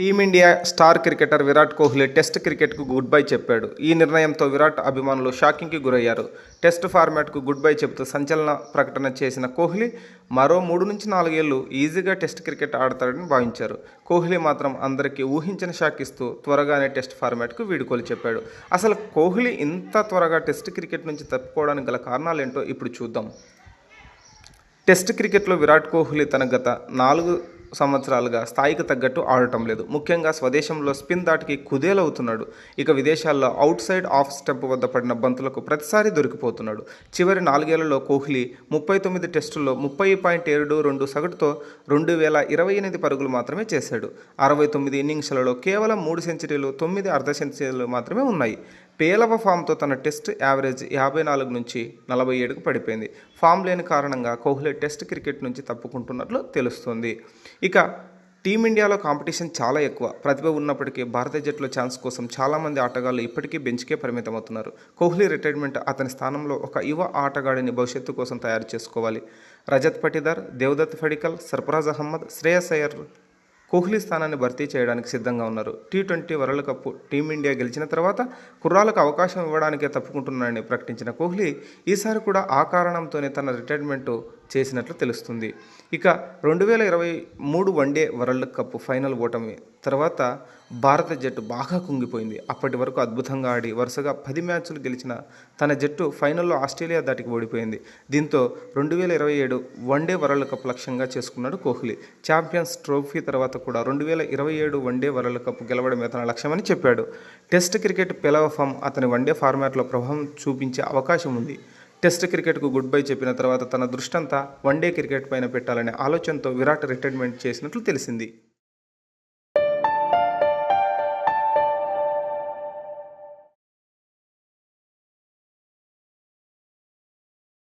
Team India star cricketer Virat Kohli test క్రికెట్కు good bye చెప్పాడు. ఈ నిర్ణయంతో విరాట్ అభిమానులు షాకింగ్కి గురయ్యారు. టెస్ట్ ఫార్మాట్కు గుడ్ బై చెబుతూ సంచలన ప్రకటన చేసిన కోహ్లీ మరో మూడు నుంచి నాలుగేళ్ళు ఈజీగా టెస్ట్ క్రికెట్ ఆడతాడని భావించారు. కోహ్లీ మాత్రం అందరికీ ఊహించిన షాక్ ఇస్తూ త్వరగానే టెస్ట్ ఫార్మాట్కు వీడుకోలు చెప్పాడు. అసలు కోహ్లీ ఇంత త్వరగా టెస్ట్ క్రికెట్ నుంచి తప్పుకోవడానికి గల కారణాలేంటో ఇప్పుడు చూద్దాం. టెస్ట్ క్రికెట్లో విరాట్ కోహ్లీ తన గత నాలుగు సంవత్సరాలుగా స్థాయికి తగ్గట్టు ఆడటం లేదు. ముఖ్యంగా స్వదేశంలో స్పిన్ దాటికి కుదేలవుతున్నాడు. ఇక విదేశాల్లో అవుట్ సైడ్ ఆఫ్ స్టెప్ వద్ద పడిన బంతులకు ప్రతిసారి దొరికిపోతున్నాడు. చివరి నాలుగేళ్ళలో కోహ్లీ ముప్పై తొమ్మిది టెస్టుల్లో ముప్పై పాయింట్ ఏడు రెండు సగటుతో రెండు వేల ఇరవై ఎనిమిది పరుగులు మాత్రమే చేశాడు. అరవై తొమ్మిది ఇన్నింగ్స్లలో కేవలం మూడు సెంచరీలు తొమ్మిది అర్ధ సెంచరీలు మాత్రమే ఉన్నాయి. పేలవ ఫామ్తో తన టెస్ట్ యావరేజ్ యాభై నాలుగు నుంచి నలభై ఏడుకు పడిపోయింది. ఫామ్ లేని కారణంగా కోహ్లీ టెస్ట్ క్రికెట్ నుంచి తప్పుకుంటున్నట్లు తెలుస్తుంది. ఇక టీమిండియాలో కాంపిటీషన్ చాలా ఎక్కువ. ప్రతిభ ఉన్నప్పటికీ భారత జట్టులో ఛాన్స్ కోసం చాలామంది ఆటగాళ్ళు ఇప్పటికీ బెంచ్కే పరిమితమవుతున్నారు. కోహ్లీ రిటైర్మెంట్ అతని స్థానంలో ఒక యువ ఆటగాడిని భవిష్యత్తు కోసం తయారు చేసుకోవాలి. రజత్ పటిదార్ దేవదత్ ఫడికల్ సర్ఫరాజ్ అహ్మద్ శ్రేయస్ అయ్యర్ కోహ్లీ స్థానాన్ని భర్తీ చేయడానికి సిద్ధంగా ఉన్నారు. T twenty world cup Team India గెలిచిన తర్వాత కుర్రాలకు అవకాశం ఇవ్వడానికే తప్పుకుంటున్నాడని ప్రకటించిన కోహ్లీ ఈసారి కూడా ఆ కారణంతోనే తన రిటైర్మెంట్ చేసినట్లు తెలుస్తుంది. ఇక రెండు వేల ఇరవై మూడు వన్డే వరల్డ్ కప్ ఫైనల్ ఓటమి తర్వాత భారత జట్టు బాగా కుంగిపోయింది. అప్పటి వరకు అద్భుతంగా ఆడి వరుసగా పది మ్యాచ్లు గెలిచిన తన జట్టు ఫైనల్లో ఆస్ట్రేలియా దాటికి ఓడిపోయింది. దీంతో రెండు వేల ఇరవై ఏడు వన్డే వరల్డ్ కప్ లక్ష్యంగా చేసుకున్నాడు కోహ్లీ. ఛాంపియన్స్ ట్రోఫీ తర్వాత కూడా రెండు వేల ఇరవై ఏడు వన్డే వరల్డ్ కప్ గెలవడమే తన లక్ష్యమని చెప్పాడు. టెస్ట్ క్రికెట్ పిలవ ఫామ్ అతని వన్డే ఫార్మాట్లో ప్రభావం చూపించే అవకాశం ఉంది. టెస్ట్ క్రికెట్కు గుడ్ బై చెప్పిన తర్వాత తన దృష్టంతా వన్డే క్రికెట్ పైన పెట్టాలనే ఆలోచనతో విరాట్ రిటైర్మెంట్ చేసినట్లు తెలిసింది.